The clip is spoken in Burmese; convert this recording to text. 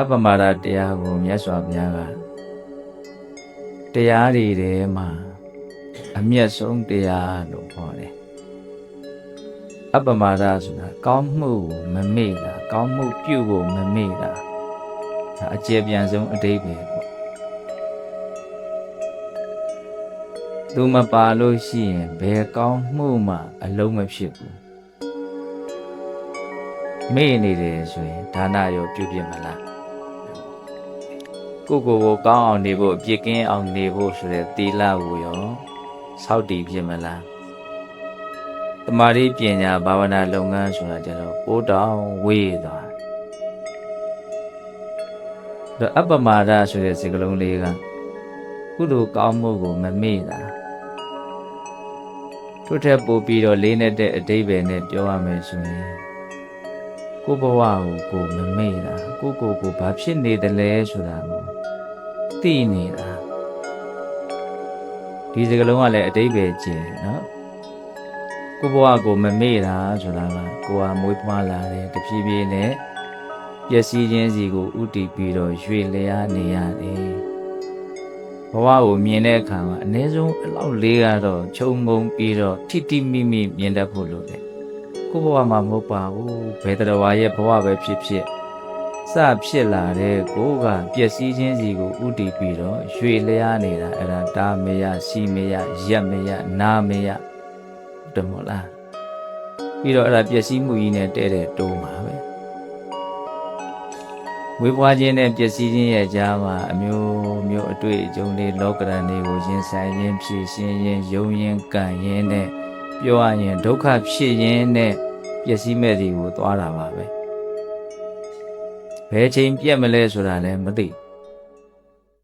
အပ္ပမဒတရားကိုမြတ်စွာဘုရားကတရားတွေထဲမှာအမျက်ဆုံးတရားလို့ခေါ်တယ်အပ္ပမဒဆိုတာကောင်းမှုကိုမမေ့တာကောင်းမှုပြုဖို့မမေ့တာဒါအကျေပြန်ဆုံးအတိတ်ပဲပေါ့သူမပါလို့ရှိရင်ဘယ်ကောင်းမှုမှအလုံးမဖြစ်ဘူးမေ့နေတယ်ဆိုရင်ဒါနရောပြုပြစ်မလား ကိုယ့်ကိုယ်ကိုကောင်းအောင်နေဖို့အပြစ်ကင်းအောင်နေဖို့ဆိုတဲ့သီလကိုရောစောင့်တည်ပြစ်မလားတမာရီပညာဘာဝနာလုပ်ငန်းဆိုတာကြတော့ပိုးတောင်ဝေးသွားတယ်ဒါအပ္ပမာဒဆိုတဲ့စကားလုံးလေးကကုသိုလ်ကောင်းမှုကိုမမေ့တာထို့ထက်ပိုပြီးတော့လေးနဲ့တဲ့အတိဘယ်နဲ့ပြောရမယ်ဆိုရင်ကိုယ့်ဘဝကိုကိုယ်မမေ့တာကိုယ့်ကိုယ်ကိုဘာဖြစ်နေတယ်လဲဆိုတာကို သိနေတာဒီစကားလုံးကလည်းအတိဘယ်ကျင်နော်ကိုယ့်ဘဝကိုမမေ့တာဆိုတာကကိုယ်ဟာမွေးဖွားလာတယ်တဖြည်းဖြည်းနဲ့ပျက်စီးခြင်းစီကိုဥတည်ပြီးတော့ရွေလျားနေရတယ်ဘဝကိုမြင်တဲ့အခါမှာအ ਨੇ ဆုံးအလောက်လေးကတော့ခြုံငုံပြီးတော့ထိတိမိမိမြင်တတ်ဖို့လိုတယ်ကိုယ့်ဘဝမှာမဟုတ်ပါဘူးဘယ်တော်ဝါရဲ့ဘဝပဲဖြစ်ဖြစ် စဖြစ်လာတဲ့ကိုယ်ကပျက်စီးခြင်းစီကိုဥတည်ပြီးတော့ရွေလျားနေတာအဲ့ဒါတာမယစီမယရက်မယနာမယတမောလားပြီးတော့အဲ့ဒါပျက်စီးမှုကြီးနဲ့တဲ့တဲ့တိုးမှာပဲဝေးပွားခြင်းနဲ့ပျက်စီးခြင်းရဲ့ကြားမှာအမျိုးမျိုးအတွေ့အကြုံတွေလောကရန်တွေကိုရင်ဆိုင်ရင်းဖြည့်ရှင်းရင်းယုံရင်းကံရင်းနဲ့ပြောရရင်ဒုက္ခဖြစ်ရင်းနဲ့ပျက်စီးမဲ့တွေကိုသွားတာပါပဲ ဘယ်ချိန်ပြက်မလဲဆိုတာလည်းမသိဘူး